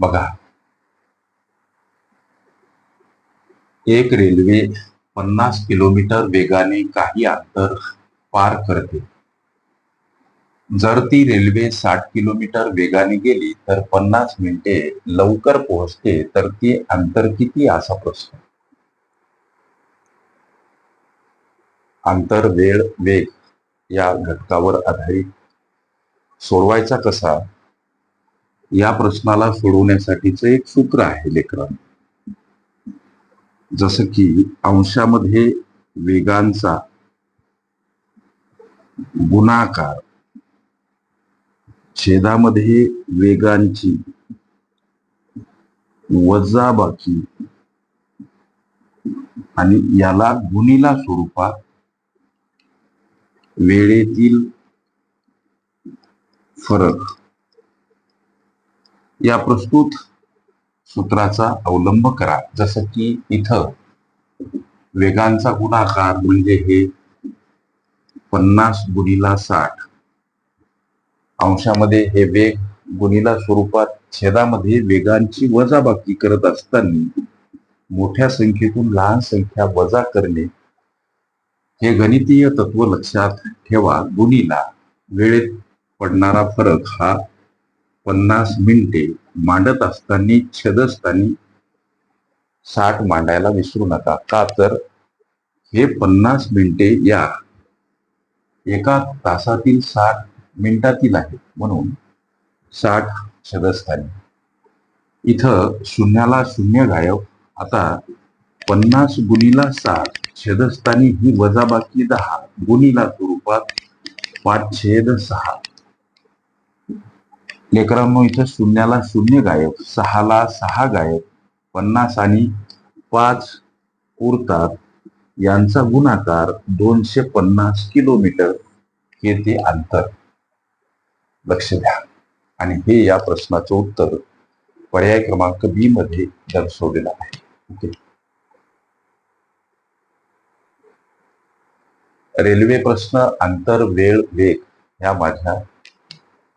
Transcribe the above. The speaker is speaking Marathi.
बघा. एक रेल्वे पन्नास किलोमीटर वेगाने काही अंतर पार करते. जर ती रेल्वे साठ किलोमीटर वेगाने गेली तर पन्नास मिनिटे लवकर पोहोचते तर ती अंतर किती असा प्रश्न. अंतर वेळ वेग या घटकावर आधारित सोडवायचा कसा? या प्रश्नाला सोडवण्यासाठीच एक सूत्र आहे लेकरां जसं की अंशामध्ये वेगांचा गुणाकार छेदामध्ये वेगांची वजाबाकी आणि याला गुणीला स्वरूपात वेळेतील फरक या प्रस्तुत सूत्राचा अवलंब करा. जसं की इथं वेगांचा गुणाकार म्हणजे हे पन्नास गुणिला साठ. अंशामध्ये हे वेग गुणिला स्वरूपात छेदामध्ये वेगांची वजाबाकी करत असताना मोठ्या संख्येतून लहान संख्या वजा करणे हे गणितीय तत्व लक्षात ठेवा. गुणिला वेळेत पडणारा फरक हा पन्नास मिनिटे मांडत असताना छेदस्थानी साठ मांडायला विसरू नका. का तर? हे पन्नास मिनिटे या एका तासातील साठ मिनिटातील आहे म्हणून साठ छेदस्थानी इथं शून्याला शून्य गायब. आता पन्नास गुणीला साठ छेदस्थानी ही वजाबाकी दहा गुणीला स्वरूपात पाच छेद सहा. लेकरांनो इथं शून्याला शून्य गायब सहाला सहा गायब पन्नास आणि पाच उरतात. यांचा गुणाकार दोनशे पन्नास किलोमीटर. हे ते अंतर. लक्ष द्या. आणि हे या प्रश्नाचं उत्तर पर्याय क्रमांक बी मध्ये दर्शवलेलं आहे. ओके. रेल्वे प्रश्न अंतर वेळ वेग ह्या माझ्या